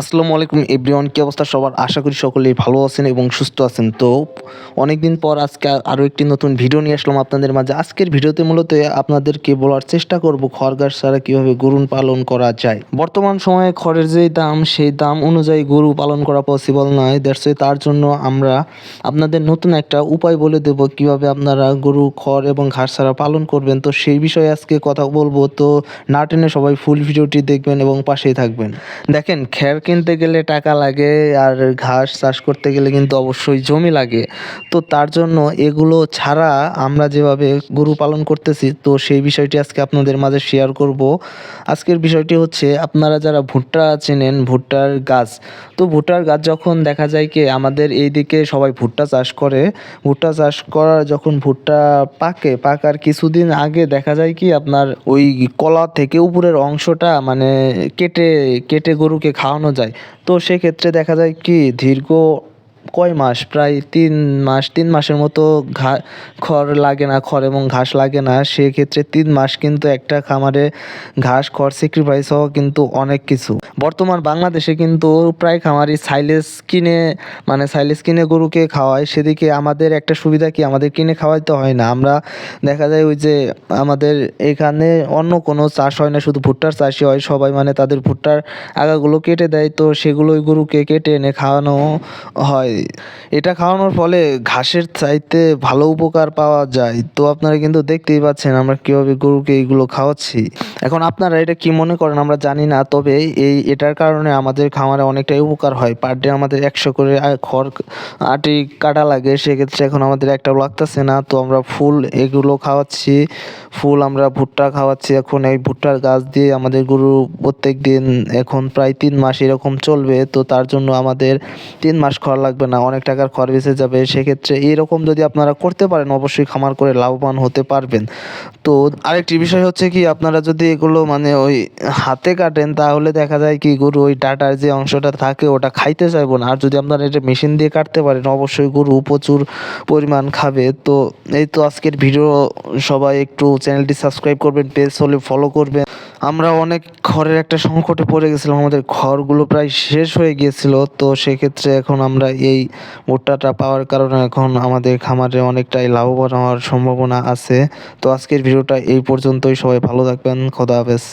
আসসালামু আলাইকুম এভরিওয়ান, কী অবস্থা সবার? আশা করি সকলেই ভালো আছেন এবং সুস্থ আছেন। তো অনেকদিন পর আজকে আরও একটি নতুন ভিডিও নিয়ে আসলাম আপনাদের মাঝে। আজকের ভিডিওতে মূলত আপনাদেরকে বলার চেষ্টা করব খড় গাছ ছাড়া কীভাবে গরু পালন করা যায়। বর্তমান সময়ে খড়ের যেই দাম, সেই দাম অনুযায়ী গরু পালন করা পসিবল নয়। দ্যাটস তার জন্য আমরা আপনাদের নতুন একটা উপায় বলে দেব কীভাবে আপনারা গরু, খড় এবং ঘাস ছাড়া পালন করবেন। তো সেই বিষয়ে আজকে কথা বলব। তো না টেনে সবাই ফুল ভিডিওটি দেখবেন এবং পাশেই থাকবেন। দেখেন খ্যার কিনতে গেলে টাকা লাগে আর ঘাস চাষ করতে গেলে কিন্তু অবশ্যই জমি লাগে। তো তার জন্য এগুলো ছাড়া আমরা যেভাবে গরু পালন করতেছি, তো সেই বিষয়টি আজকে আপনাদের মাঝে শেয়ার করব। আজকের বিষয়টি হচ্ছে, আপনারা যারা ভুট্টা চেনেন, ভুট্টার গাছ, তো ভুট্টার গাছ যখন দেখা যায় কি আমাদের এইদিকে সবাই ভুট্টা চাষ করে, ভুট্টা চাষ করার যখন ভুট্টা পাকে, পাকার কিছুদিন আগে দেখা যায় কি আপনার ওই কলা থেকে উপরের অংশটা মানে কেটে কেটে গরুকে খাওয়ানো যায়। তো সেক্ষেত্রে দেখা যায় কি দীর্ঘ কয় মাস? প্রায় তিন মাস, তিন মাসের মতো ঘা, খড় লাগে না, খড় এবং ঘাস লাগে না। সেক্ষেত্রে তিন মাস কিন্তু একটা খামারে ঘাস, খড় স্যাক্রিফাইস হওয়া কিন্তু অনেক কিছু। বর্তমান বাংলাদেশে কিন্তু প্রায় খামারি সাইলেস কিনে মানে সাইলেস কিনে গরুকে খাওয়ায়। সেদিকে আমাদের একটা সুবিধা কি? আমাদের কিনে খাওয়াইতে হয় না। আমরা দেখা যায় ওই যে আমাদের এখানে অন্য কোনো চাষ হয় না, শুধু ভুট্টার চাষই হয়। সবাই মানে তাদের ভুট্টার আগাগুলো কেটে দেয়। তো সেগুলোই গরুকে কেটে এনে খাওয়ানো হয়। এটা খাওয়ানোর ফলে ঘাসের চাইতে ভালো উপকার পাওয়া যায়। তো আপনারা কিন্তু দেখতেই পাচ্ছেন আমরা কীভাবে গরুকে এইগুলো খাওয়াচ্ছি। এখন আপনারা এটা কি মনে করেন আমরা জানি না, তবে এই এটার কারণে আমাদের খামারে অনেকটাই উপকার হয়। পার ডে আমাদের একশো করে খড় আটি কাটা লাগে, সেক্ষেত্রে এখন আমাদের একটাও লাগতেছে না। তো আমরা ফুল এগুলো খাওয়াচ্ছি, ফুল আমরা ভুট্টা খাওয়াচ্ছি। এখন এই ভুট্টার গাছ দিয়ে আমাদের গরু প্রত্যেক দিন এখন প্রায় তিন মাস এরকম চলবে। তো তার জন্য আমাদের তিন মাস খড় লাগবে না। অনেক টাকার খড় বেঁচে যাবে। সেক্ষেত্রে এরকম যদি আপনারা করতে পারেন, অবশ্যই খামার করে লাভবান হতে পারবেন। তো আরেকটি বিষয় হচ্ছে কি, আপনারা যদি এগুলো মানে ওই হাতে কাটেন, তাহলে দেখা যায় কি, গরু ওই ডাটার যে অংশটা থাকে, ওটা খাইতে চাইব না। আর যদি আপনারা এটা মেশিন দিয়ে কাটতে পারেন, অবশ্যই গরু প্রচুর পরিমাণ খাবে। তো এই তো আজকের ভিডিও, সবাই একটু চ্যানেলটি সাবস্ক্রাইব করবেন, পেজ হলে ফলো করবেন। আমরা অনেক ঘরের একটা সংকটে পড়ে গেছিলাম। আমাদের ঘরগুলো প্রায় শেষ হয়ে গিয়েছিল। তো সেক্ষেত্রে এখন আমরা এই ভুট্টাটা পাওয়ার কারণে এখন আমাদের খামারে অনেকটাই লাভবান হওয়ার সম্ভাবনা আছে। তো আজকের ভিডিওটা এই পর্যন্তই। সবাই ভালো থাকবেন। খোদা হাফেজ।